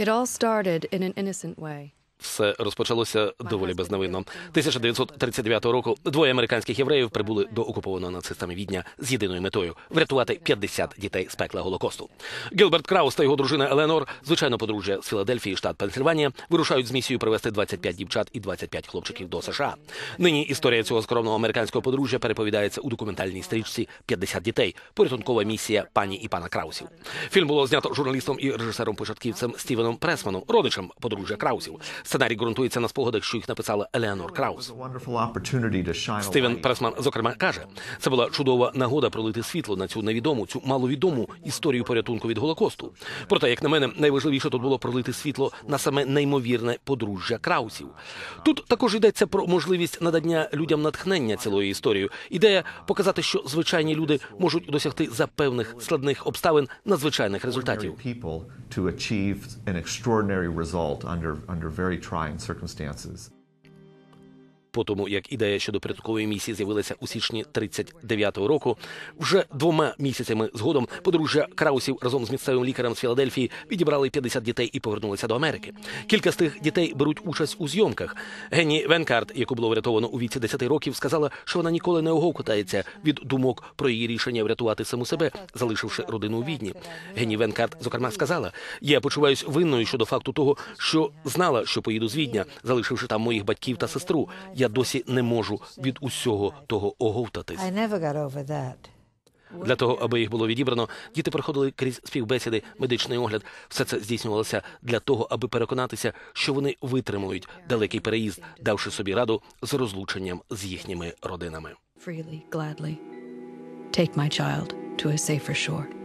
It all started in an innocent way. Все розпочалося доволі безневинно. 1939 року двоє американських євреїв прибули до окупованого нацистами Відня з єдиною метою врятувати 50 дітей з пекла Голокосту. Гілберт Краус та його дружина Еленор, звичайно, подружжя з Філадельфії, штат Пенсильванія, вирушають з місією привезти 25 дівчат і 25 хлопчиків до США. Нині історія цього скромного американського подружжя переповідається у документальній стрічці «50 дітей. Порятункова місія пані і пана Краусів. Фільм було знято журналістом і режисером-початківцем Стівеном Пресманом, родичем подружжя Краусів. Сценарій ґрунтується на спогадах, що їх написала Елеонор Краус. Стівен Пресман, зокрема, каже, це була чудова нагода пролити світло на цю невідому, цю маловідому історію порятунку від голокосту. Проте, як на мене, найважливіше тут було пролити світло на саме неймовірне подружжя Краусів. Тут також йдеться про можливість надання людям натхнення цілою історією. Ідея показати, що звичайні люди можуть досягти за певних складних обставин надзвичайних результатів. trying circumstances. По тому, як ідея щодо порятункової місії з'явилася у січні 39-го року, вже двома місяцями згодом подружжя Краусів разом з місцевим лікарем з Філадельфії відібрали 50 дітей і повернулися до Америки. Кілька з тих дітей беруть участь у зйомках. Генні Венкарт, яку було врятовано у віці 10 років, сказала, що вона ніколи не оговкотається від думок про її рішення врятувати саму себе, залишивши родину у відні. Генні Венкарт, зокрема, сказала: я почуваюсь винною щодо факту того, що знала, що поїду з відня, залишивши там моїх батьків та сестру. Я досі не можу від усього того оговтатись. Для того, аби їх було відібрано, діти проходили крізь співбесіди, медичний огляд. Все це здійснювалося для того, аби переконатися, що вони витримують далекий переїзд, давши собі раду з розлученням з їхніми родинами. Freely, gladly. Take my child to a safer shore.